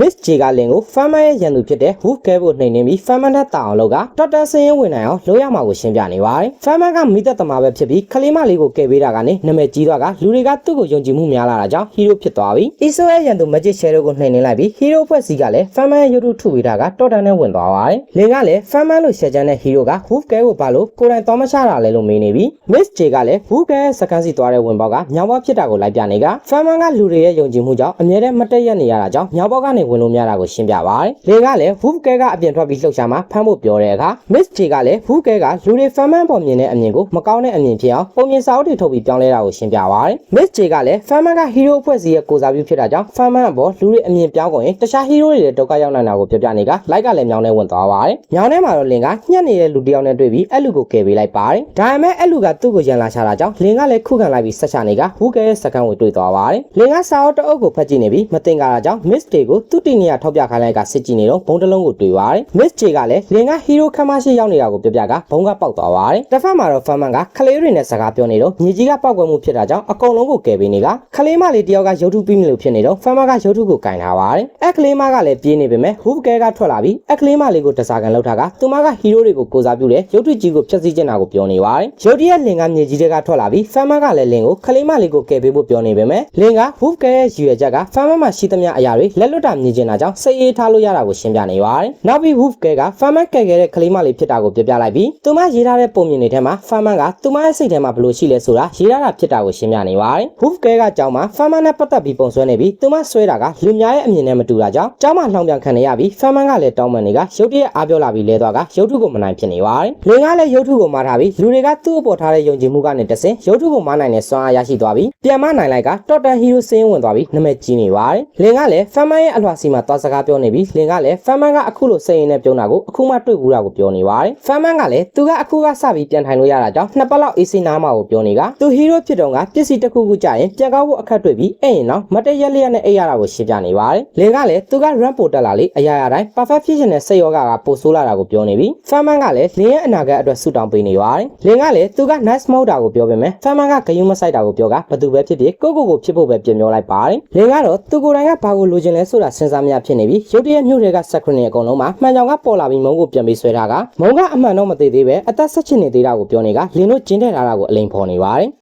Miss J ကလင်ကို Farmer ရဲ့ရန်သူဖြစ်တဲ့ Wolf ကဲဖို့နှိမ်နှင်းပြီး Farmer နဲ့တာအောင်လုပ်ကတော်တန်စင်းရင်ဝင်နိုင်အောင်လုပ်ရမှာကိုရှင်းပြနေပါတယ်။ Farmer ကမိသက်သမားပဲဖြစ်ပြီးခလေးမလေးကိုကယ်ပေးတာကနေနာမည်ကြီးသွားကလူတွေကသူ့ကိုယုံကြည်မှုများလာတာကြောင့် hero ဖြစ်သွားပြီ။ Iso ရဲ့ရန်သူ Magic Shadow ကိုနှိမ်နှင်းလိုက်ပြီး hero ဖွဲ့စည်းကလည်း Farmer ရဲ့ရုပ်ထုထုပေးတာကတော်တန်နဲ့ဝင်သွားပါတယ်။လင်ကလည်း Farmer လို့ရှယ်ချမ်းတဲ့ hero က Wolf ကဲကိုဘာလို့ကိုယ်တိုင်တော်မချတာလဲလို့မေးနေပြီး Miss J ကလည်း Wolf ကဲရဲ့စကန်စီသွားတဲ့ဝင်ပေါက်ကမြောင်ပေါက်ဖြစ်တာကိုလိုက်ပြနေက Farmer ကလူတွေရဲ့ယုံကြည်မှုကြောင့်အမြဲတမ်းမတက်ရက်နေရတာကြောင့်မြောင်ပေါက်ကနေဝင်လို့မရတာကိုရှင်းပြပါတယ်။လင်ကလည်း Wolf ကဲကအပြင်ထွက်ပြီးလှုပ်ရှားမှဖမ်းဖို့ပြောတဲ့အခါ Miss J ကလည်း Wolf ကဲကလူတွေ Farmer ပေါ်မြင်တဲ့အမြင်ကိုမကောင်းတဲ့အမြင်ဖြစ်အောင်ပုံမြင်စာအုပ်တွေထုတ်ပြီးပြောင်းလဲတာကိုရှင်းပြပါတယ်။ Miss J ကလည်း Farmer က hero အဖွဲ့အစည်းရဲ့ကိုစားပြုဖြစ်တာကြောင့် Farmer အပေါ်လူတွေအမြင်ပြောင်းကုန်ရင်တခြား hero တွေလည်းဒုက္ခရောက်နိုင်တာကိုပြောပြနေကလိုက်ကလည်းမြောင်းနဲ့ဝင်သွားပါတယ်။မြောင်းထဲမှာတော့လင်ကညှက်နေတဲ့လူတစ်ယောက်နဲ့တွေ့ပြီးအဲ့လူကိုကယ်ပေးလိုက်ပါတယ်။ဒါပေမဲ့အဲ့လူကသူ့ကိုရန်လာချတာကြောင့်လင်ကလည်းခုခံလိုက်ပြီးဆက်ချနေက Wolf ကဲရဲ့စကန်ကိုတွေ့သွားပါတယ်။လင်ကစာအုပ်တအုပ်ကိုဖတ်ကြည့်နေပြီးမတင်ကားတာကြောင့် Miss J ကိုသူ့တီနေရထောက်ပြခိုင်းလိုက်ကစစ်ကြည့်နေတော့ဘုံတစ်လုံးကိုတွေ့ပါတယ်။ Miss J ကလည်းလင်က hero ခမ်းမရှိရောက်နေတာကိုပြောပြကဘုံကပေါက်သွားပါတယ်။တစ်ဖက်မှာတော့ Farman ကခလေးတွေနဲ့စကားပြောနေတော့မြေကြီးကပောက်ကွဲမှုဖြစ်တာကြောင့်အကုန်လုံးကိုကယ်ပေးနေကခလေးမလေးတယောက်ကရုပ်ထုပြီးမလို့ဖြစ်နေတော့ Farman ကရုပ်ထုကိုကင်ထားပါတယ်။အဲ့ကလေးမကလည်းပြေးနေပေမဲ့ Wolf ကဲကထွက်လာပြီးအဲ့ကလေးမလေးကိုတစားကန်လောက်ထားကသူမက hero တွေကိုကိုစားပြုတဲ့ရုပ်ထုကြီးကိုဖျက်ဆီးကျင်တာကိုပြောနေပါတယ်။ရုပ်တရက်လင်ကမြေကြီးတွေကထွက်လာပြီး Farman ကလည်းလင်ကိုခလေးမလေးကိုကယ်ပေးဖို့ပြောနေပေမဲ့လင်က Wolf ကဲရဲ့ရည်ရွယ်ချက်က Farman မှာရှိသမျှအရာတွေလက်လွတ်တာမြင်ကျင်တာကြောင့်စိတ်အေးထားလို့ရတာကိုရှင်းပြနေပါတယ်။နောက်ပြီး Wolf ကဲက Farman ကယ်ခဲ့တဲ့ကလေးမလေးဖြစ်တာကိုပြောပြလိုက်ပြီးသူမရေးထားတဲ့ပုံမြင်တွေထဲမှာ Farman ကသူမရဲ့စိတ်ထဲမှာဘယ်လိုရှိလဲဆိုတာရေးထားတာဖြစ်တာကိုရှင်းပြနေပါတယ်။ Wolf ကဲကကြောင်းမှာ Farman နဲ့ပတ်သက်ပြီးပုံဆွဲနေပြီးသူမဆွဲတာကလူများရဲ့အမြင်နဲ့မတူတာကြောင့်ကြောင်းမှာလှောင်ပြန်ခံနေရပြီး Farman ကလည်းတောင်းပန်နေကရုပ်တရက်အားပြောလာပြီးလဲသွားကရုပ်ထုကိုမနိုင်ဖြစ်နေပါတယ်။လင်ကလည်းရုပ်ထုကိုမာထားပြီးလူတွေကသူ့အပေါ်ထားတဲ့ယုံကြည်မှုကနေတဆင်ရုပ်ထုကိုမာနိုင်တဲ့စွမ်းအားရရှိသွားပြီးပြန်မနိုင်လိုက်ကတော်တန်ဟီရိုစင်းဝင်သွားပြီးနာမည်ကြီးနေပါတယ်။လင်ကလည်း Farman ရဲ့အလွှာစီမှာသွားစကားပြောနေပြီးလင်ကလည်း Farman ကအခုလိုစိတ်ရင်းနဲ့ပြုံးတာကိုအခုမှတွေ့ဘူးတာကိုပြောနေပါတယ်။ Farman ကလည်းသူကအခုကစပြီးပြန်ထိုင်လို့ရတာကြောင့်နှစ်ပတ်လောက်အေးစိနားမှာကိုပြောနေကသူဟီရိုဖြစ်တော့ကပစ္စည်းတစ်ခုခုကြရင်ပြန်ကောက်ဖို့အခက်တွေ့ပြီးအဲ့ရင်တော့မတည့်ရက်လျက်နဲ့အိပ်ရတာကိုရှင်းပြနေပါတယ်။လင်ကလည်းသူက run ပိုတက်လာလေအရာရာတိုင်း perfect ဖြစ်ရှင်တဲ့စိတ်ယောဂကပိုဆိုးလာတာကိုပြောနေပြီး Farman ကလည်းလင်ရဲ့အနာဂတ်အတွက်ဆူတောင်းပေးနေပါတယ်။လင်ကလည်းသူက nice မဟုတ်တာကိုပြောပေမဲ့ Farman ကဂယုံမဆိုင်တာကိုပြောကဘသူပဲဖြစ်ဖြစ်ကိုကိုကိုဖြစ်ဖို့ပဲပြင်ပြောလိုက်ပါတယ်။လင်ကတော့သူကိုယ်တိုင်ကဘာကိုလိုချင်လဲဆိုတာစဉ်းစားမရဖြစ်နေပြီးရုတ်တရက်မြို့တွေက secret အကုန်လုံးမှာမှန်ကြောင်ကပေါ်လာပြီးမုံကိုပြန်ပြီးဆွဲထားကမုံကအမှန်တော့မသေးသေးပဲအသက်ဆက်ချင်နေသေးတာကိုပြောနေကလင်တို့ကျင်းတဲ့ထားတာကိုအလိန်ဖော်နေပါတယ်။